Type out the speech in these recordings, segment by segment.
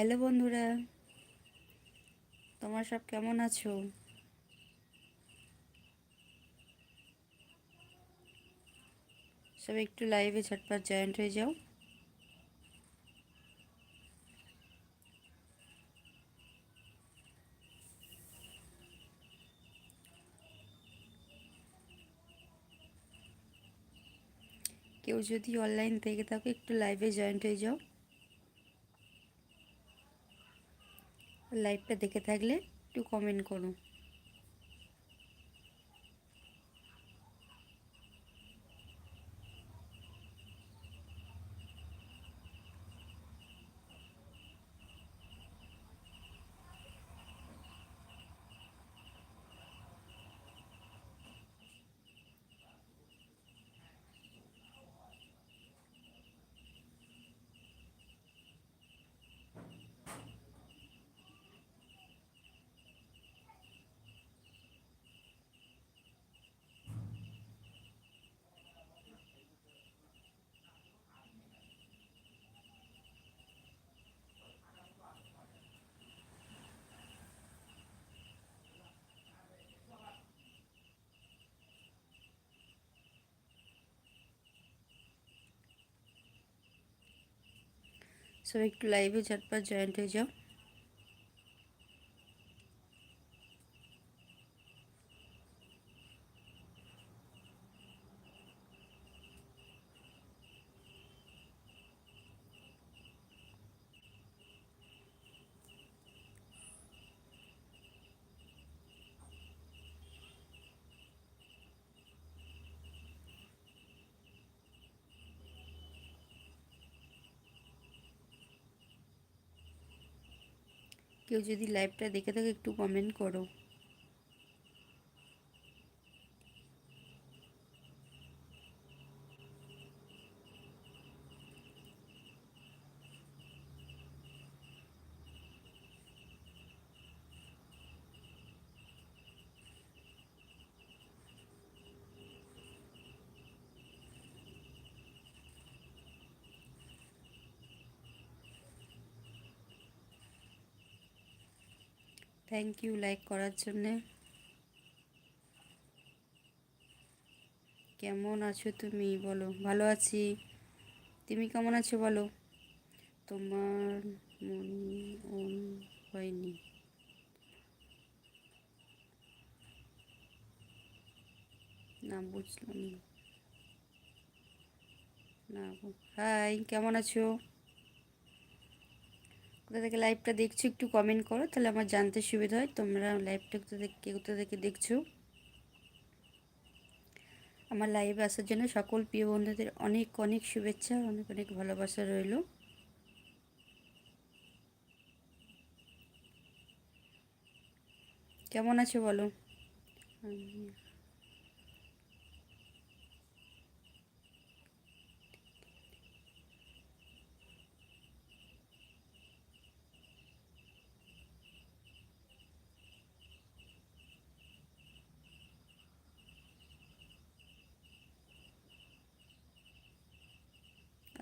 Hello বন্ধুরা, তোমরা সব কেমন আছো? সব একটু লাইভে ঝটপট জয়েন্ট হয়ে যাও। কেউ যদি অনলাইন থেকে থাকো, একটু লাইভে জয়েন্ট হয়ে যাও। লাইভটা দেখে থাকলে একটু কমেন্ট করো। সব একটু লাইভে ঝটপট জয়েন্ট হয়ে যাও কেউ যদি লাইভটা দেখে থাকে একটু কমেন্ট করো। থ্যাংক ইউ লাইক করার জন্যে। কেমন আছো তুমি? বলো। ভালো আছি। তুমি কেমন আছো বলো? তোমার মন হয়নি। না, বুঝলাম না। হাই কেমন আছো? কোথা থেকে লাইভটা দেখছ, একটু কমেন্ট করো, তাহলে আমার জানতে সুবিধা হয়। তোমরা লাইভটা কোথা থেকে কোথা থেকে দেখছ? আমার লাইভে আসার জন্য সকল প্রিয় বন্ধুদের অনেক অনেক শুভেচ্ছা, অনেক অনেক ভালোবাসা রইল। কেমন আছো বলো?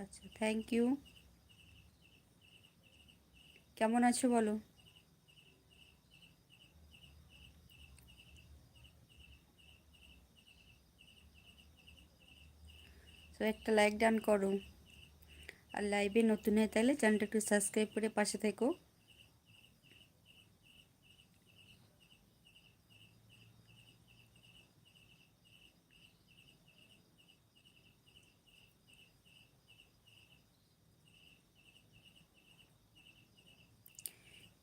আচ্ছা থ্যাংক ইউ কেমন আছো বলো? তো একটা লাইক ডান করো। আর লাইভে নতুন হয়ে তাহলে চ্যানেলটা একটু সাবস্ক্রাইব করে পাশে থেকো।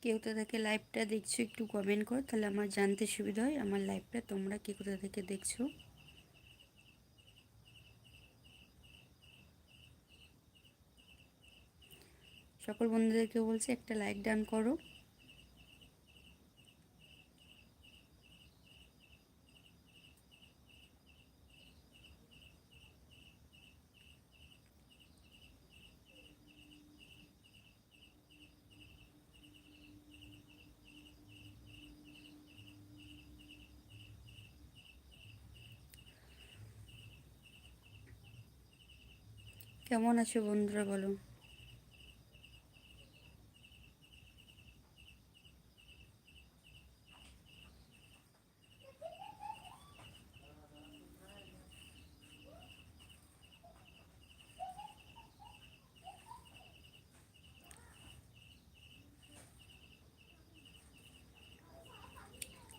কেউ তো থেকে লাইভটা দেখছ, একটু কমেন্ট কর, তাহলে আমার জানতে সুবিধা হয় আমার লাইভটা তোমরা কে কোথা থেকে দেখছ। সকল বন্ধুদেরকে বলছি একটা লাইক ডান করো। কেমন আছে বন্ধুরা বলো?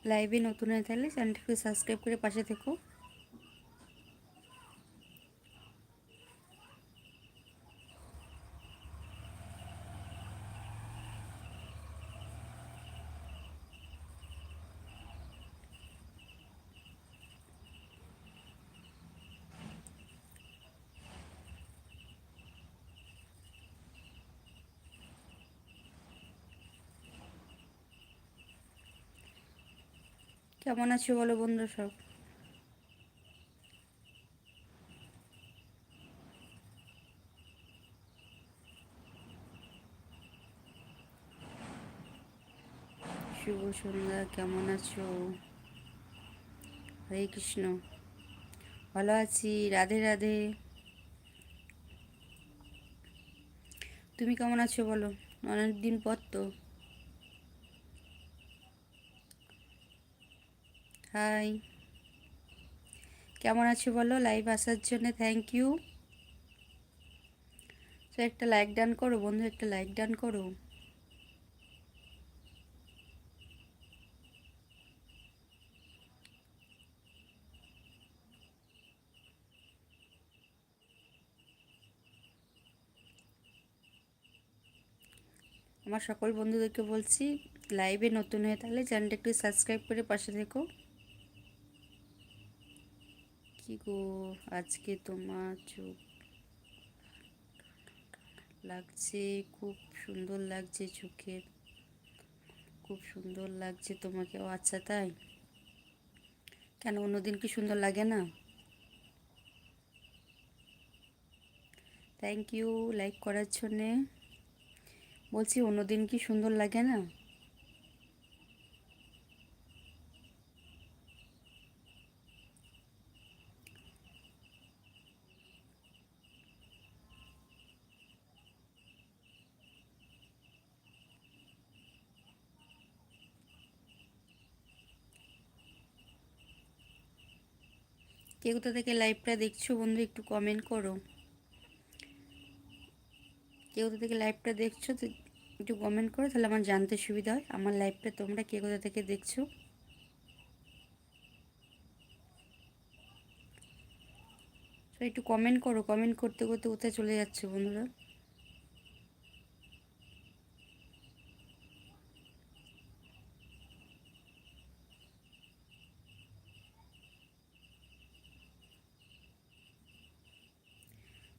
লাইভে নতুন হয়ে থাকলে চ্যানেলটিকে সাবস্ক্রাইব করে পাশে থেকো। কেমন আছো বলো বন্ধু সব? শুভ সন্ধ্যা, কেমন আছো? হরে কৃষ্ণ। ভালো আছি, রাধে রাধে। তুমি কেমন আছো বলো? অনেক দিন পর তো। হাই। কেমন আছো বলো? লাইভ আসার জন্য থ্যাংক ইউ তো একটা লাইক ডান করো বন্ধু, একটা লাইক ডান করো। আমার সকল বন্ধুদেরকে বলছি লাইভে নতুন হয়ে থাকলে চ্যানেলটা একটু সাবস্ক্রাইব করে পাশে থেকো। কি গো? আজকে তোমার চোখ লাগছে, খুব সুন্দর লাগছে চোখের। খুব সুন্দর লাগছে তোমাকে। ও আচ্ছা তাই? কেন, অন্যদিন কি সুন্দর লাগে না? থ্যাংক ইউ লাইক করার জন্যে। বলছি, অন্যদিন কি সুন্দর লাগে না? কে কোথা থেকে লাইভটা দেখছ বন্ধু একটু কমেন্ট করো। কে কোথা থেকে লাইভটা দেখছ একটু কমেন্ট করো, তাহলে আমার জানতে সুবিধা হয়। আমার লাইভটা তোমরা কে কোথা থেকে দেখছ? একটু কমেন্ট করো কমেন্ট করতে করতে কোথায় চলে যাচ্ছে বন্ধুরা?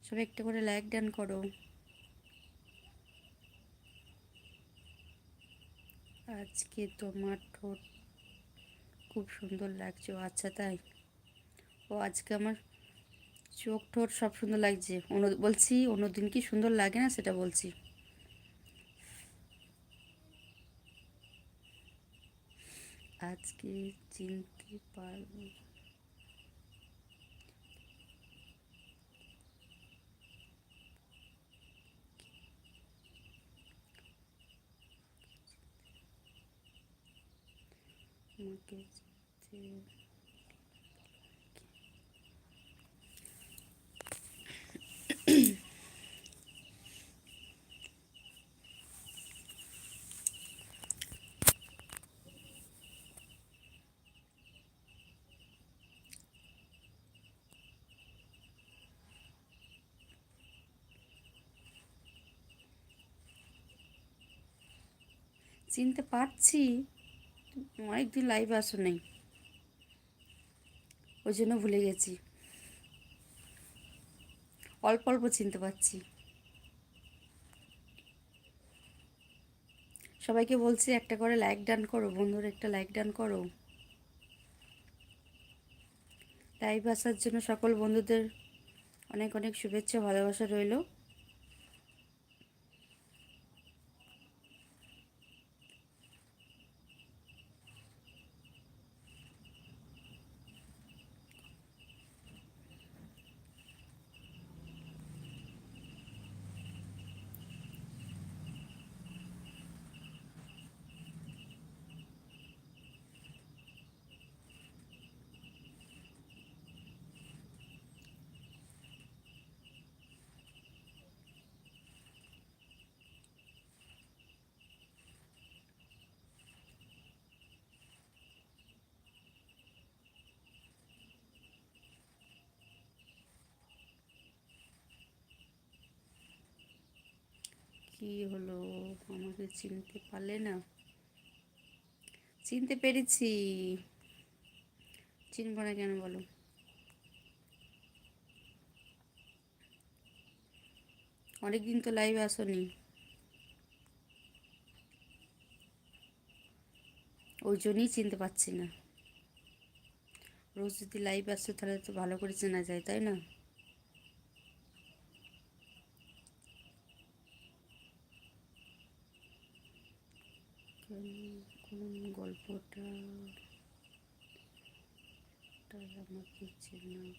সবাই একটা করে লাইক ডান করো। আজকে তোমার ঠোঁট খুব সুন্দর লাগছে। আচ্ছা তাই? ও আজকে আমার চোখ ঠোঁট সব সুন্দর লাগছে। অন্য বলছি অন্যদিন কি সুন্দর লাগে না সেটা বলছি। আজকে চিনতে পারব আমাকে চিনতে পারছি। অনেকদিন লাইভ আসো নেই। ওই জন্য ভুলে গেছি। অল্প অল্প চিনতে পারছি। সবাইকে বলছি একটা করে লাইক ডান করো, বন্ধুর একটা লাইক ডান করো। লাইভ আসার জন্য সকল বন্ধুদের অনেক অনেক শুভেচ্ছা, ভালোবাসা রইল। কি হলো? আমাকে চিনতে পারলে না। চিনতে পেরেছি। চিনব না কেন বলো? অনেকদিন তো লাইভ আসনি। ওই জন্যই চিনতে পারছি না। রোজ যদি লাইভ আসতো তাহলে তো ভালো করে চেনা যায়, তাই না? কোন গল্পটা আমাকে চেনা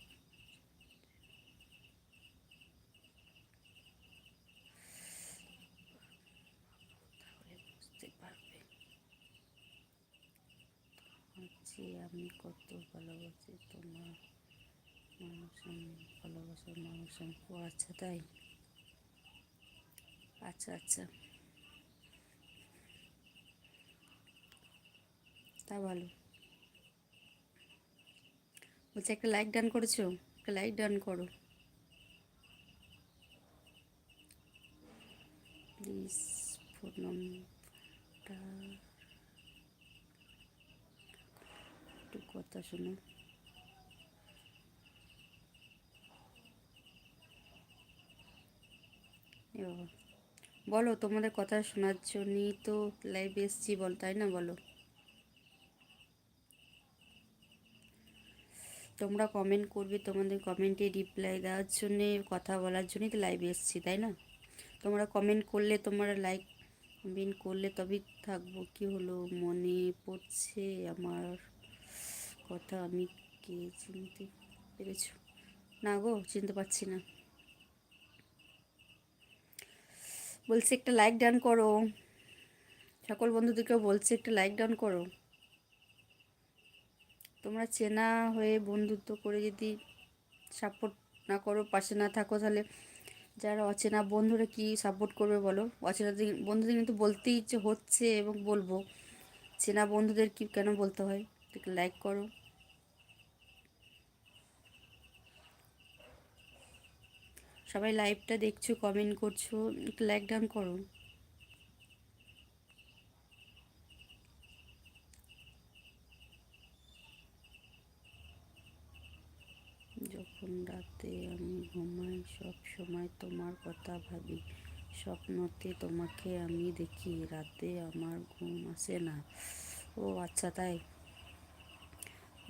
হচ্ছে আমি কত ভালোবাসি তোমার মানুষ আমি ভালোবাসার মানুষ ও আচ্ছা তাই? আচ্ছা আচ্ছা। তা ভালো। বলছি, একটা লাইক ডান করেছ? একটা লাইক ডান করো। প্লিজ ফোন নম্বরটা একটু কথা শোনো। বলো, তোমাদের কথা শোনার জন্যই তো লাইভে এসছি, বল, তাই না? বলো। তোমরা কমেন্ট করবে, তোমাদের কমেন্টে রিপ্লাই দেওয়ার জন্যে, কথা বলার জন্যই তো লাইভে এসছি, তাই না? তোমরা কমেন্ট করলে, তোমরা লাইক কমেন্ট করলে তবেই থাকব। কি হলো? মনে পড়ছে আমার কথা, আমি কে চিনতে পেরেছ? না গো, চিনতে পারছি না। বলছি একটা লাইক ডান করো। সকল বন্ধুদেরকেও বলছি, একটা লাইক ডান করো। তোমরা চেনা হয়ে বন্ধুত্ব করে যদি সাপোর্ট না করো, পাশে না থাকো তাহলে যারা অচেনা বন্ধুরা কি সাপোর্ট করবে বলো? অচেনা বন্ধুদের কিন্তু বলতেই ইচ্ছে হচ্ছে এবং বলব। চেনা বন্ধুদের কি কেন বলতে হয়? একটু লাইক করো। সবাই লাইভটা দেখছ কমেন্ট করছ, একটু লাইক ডাউন করো। যখন রাতে আমি ঘুমাই, সব সময় তোমার কথা ভাবি। স্বপ্নতে তোমাকে আমি দেখি, রাতে আমার ঘুম আসে না। ও আচ্ছা তাই?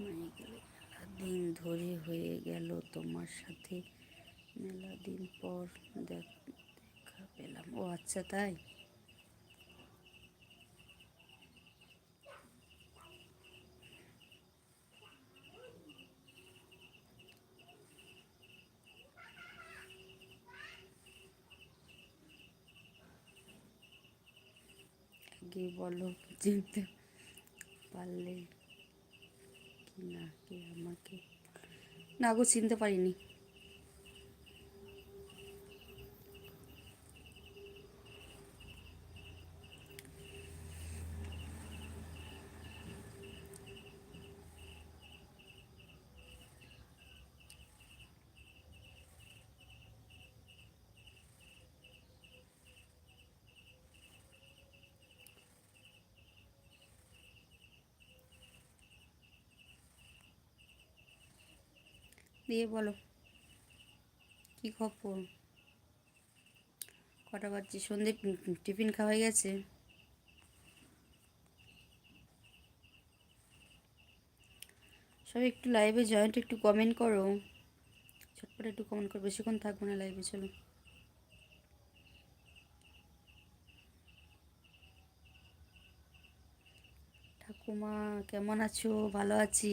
মেলা দিন ধরে হয়ে গেল তোমার সাথে। মেলা দিন পর দেখা পেলাম। ও আচ্ছা তাই? আগে বলো চিনতে পারলে কি না কে আমাকে? না গো চিনতে পারিনি। দিয়ে বলো। কী খবর? কটা বাজছে? সন্ধে টিফিন খাওয়া গেছে? সবাই একটু লাইভে জয়েন্ট একটু কমেন্ট করো। ঝটপট একটু কমেন্ট করো। বেশিক্ষণ থাকব না লাইভে চলো। ঠাকুমা, কেমন আছো? ভালো আছি?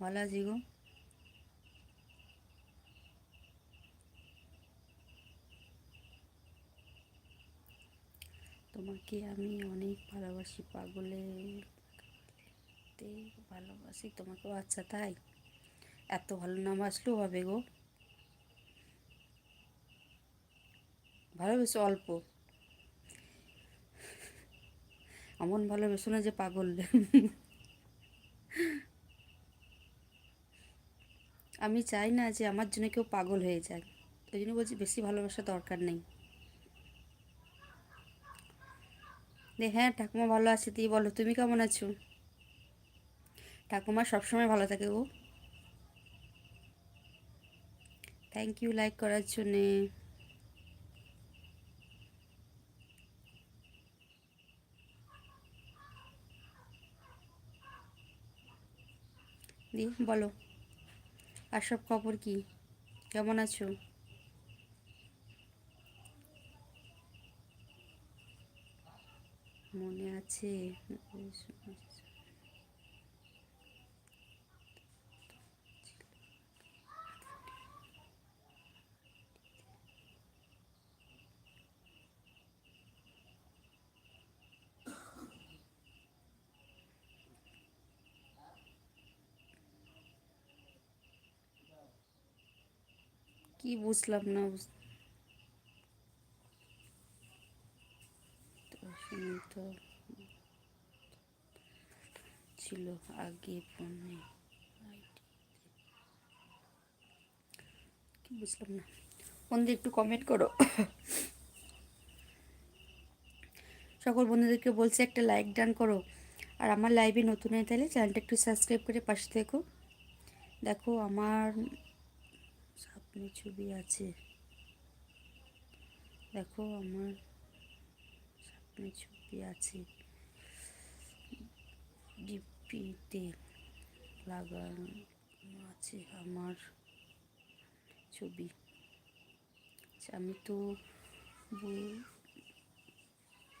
ভালো আছি গো তোমাকে আমি অনেক ভালোবাসি পাগলে ভালোবাসি তোমাকেও আচ্ছা তাই? এত ভালো নাম আসলেও হবে গো। ভালোবেসো অল্প। এমন ভালোবেসো না যে পাগল। আমি চাই না যে আমার জন্য কেউ পাগল হয়ে যায় ওই জন্য বলছি বেশি ভালোবাসা দরকার নেই। হ্যাঁ ঠাকুমা ভালো আছে তুই বলো, তুমি কেমন আছো? ঠাকুমা সবসময় ভালো থাকে গো। থ্যাংক ইউ লাইক করার জন্যে। দি, বলো। আর সব খবর কি? কেমন আছো? মনে আছে। কি বুঝলাম না ছিল আগে ফোনে। কি বুঝলাম না। বন্ধু একটু কমেন্ট করো। সকল বন্ধুদেরকে বলছি একটা লাইক ডান করো। আর আমার লাইভে নতুন হয়ে তাহলে চ্যানেলটা একটু সাবস্ক্রাইব করে পাশে থেকো। দেখো আমার ছবি আছে? দেখো আমার সামনে ছবি আছে। ডিপিতে লাগানো আছে আমার ছবি। আচ্ছা, আমি তো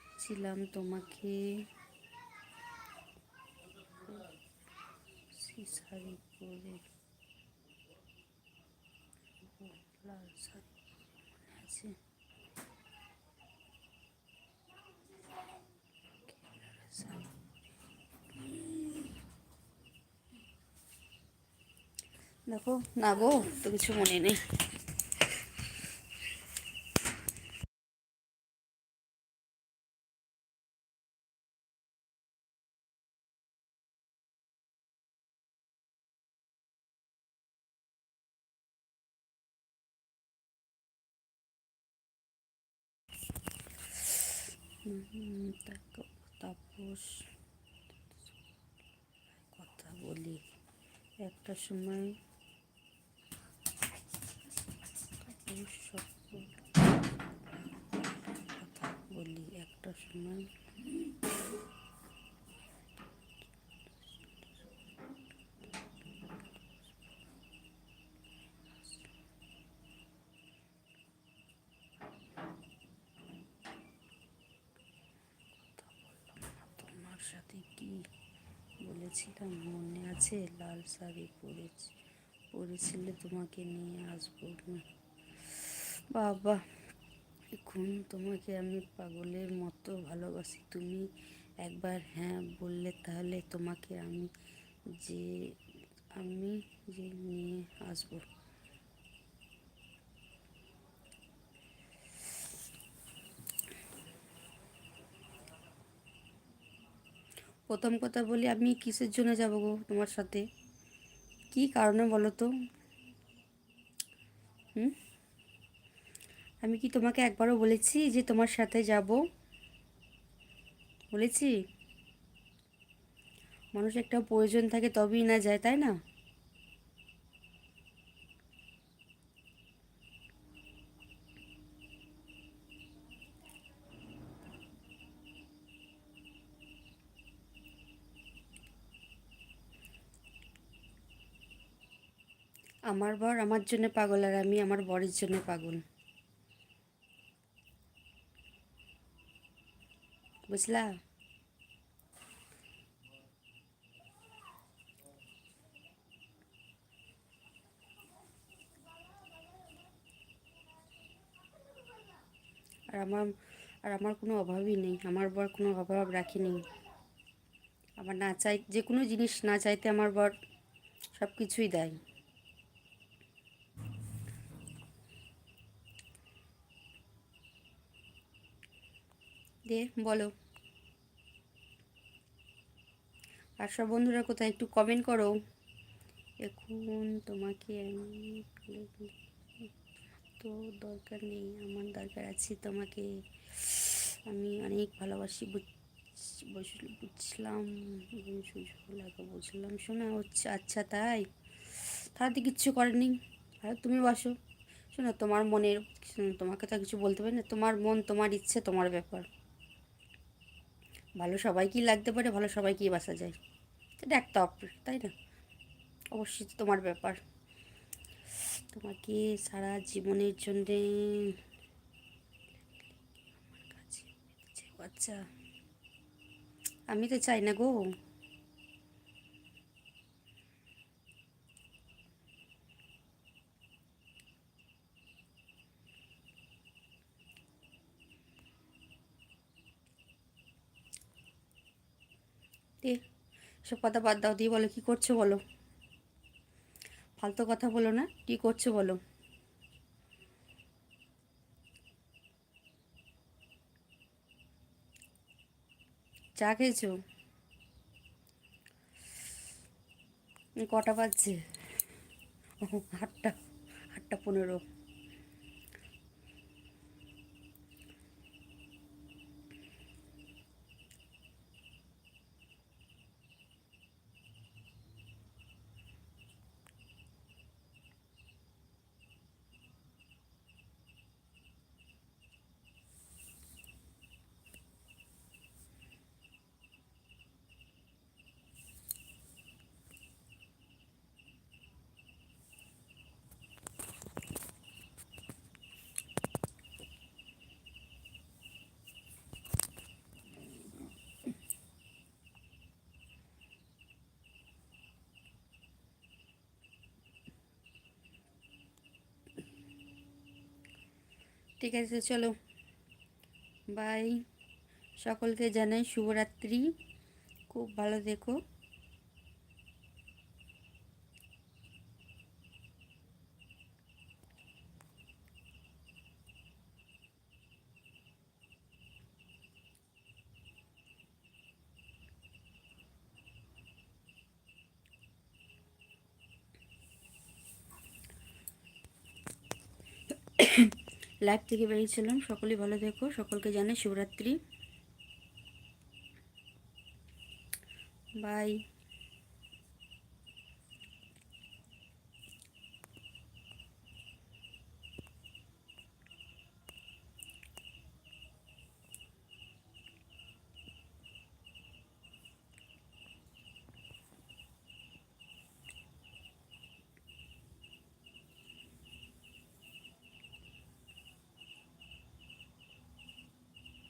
বলছিলাম তোমাকে শাড়ি পরে লাল শাড়ি মনে আছে শাড়ি দেখো না গো তো কিছু মনে নেই হুম, তারপর তাপস কথা বলি। একটা সময় কথা বলি। একটা সময় তোমার সাথে কি বলেছিলাম? মনে আছে? লাল শাড়ি পরেছি, পরেছিলে তোমাকে নিয়ে আসব বাবা, এখন তোমাকে আমি পাগলের মতো ভালোবাসি। তুমি একবার হ্যাঁ বললে তাহলে তোমাকে আমি যে আমি যে নিয়ে আসব। প্রথম কথা বলি, আমি কিসের জন্য যাব গো তোমার সাথে? কি কারণে বলো তো? হুম? আমি কি তোমাকে একবারও বলেছি যে তোমার সাথে যাব? বলেছি? মানুষ একটা প্রয়োজন থাকে তবেই না যায়, তাই না? আমার বর আমার জন্য পাগল আর আমি আমার বরের জন্য পাগল। বুঝলা? আর আমার আর আমার কোনো অভাবই নেই, আমার বর কোনো অভাব রাখিনি আমার না চাই, যে কোনো জিনিস না চাইতে আমার বর সব কিছুই দেয়। দিয়ে বলো। আর সব বন্ধুরা কোথায় একটু কমেন্ট করো। এখন তোমাকে তো দরকার নেই, আমার দরকার আছে তোমাকে। আমি অনেক ভালোবাসি, বুঝ- বুঝ- বুঝলাম লাগা বুঝলাম। শোনা হচ্ছে আচ্ছা তাই? তাহলে তো কিচ্ছু করেনি আর তুমি বাসো। শোনো, তোমার মনের তোমাকে তো কিছু বলতে পারি না, তোমার মন, তোমার ইচ্ছে, তোমার ব্যাপার। ভালো সবাইকেই লাগতে পারে, ভালো সবাইকেই বাসা যায়? এটা একটা অপ- তাই না? অবশ্যই তোমার ব্যাপার। তোমাকে সারা জীবনের জন্যে আচ্ছা আমি তো চাই না গো। দে সব কথা বাদ দাও, দিয়ে বলো, কী করছ বলো? ফালতু কথা বলো না, কি করছ বলো? চা খেয়েছো? কটা বাজছে? আটটা আটটা পনেরো। ঠিক আছে চলো। বাই সকলকে জানাই শুভরাত্রি। খুব ভালো দেখো লাইভ থেকে বেরিয়েছিলাম। সকলেই ভালো থেকো। সকলকে জানাই শিবরাত্রি বাই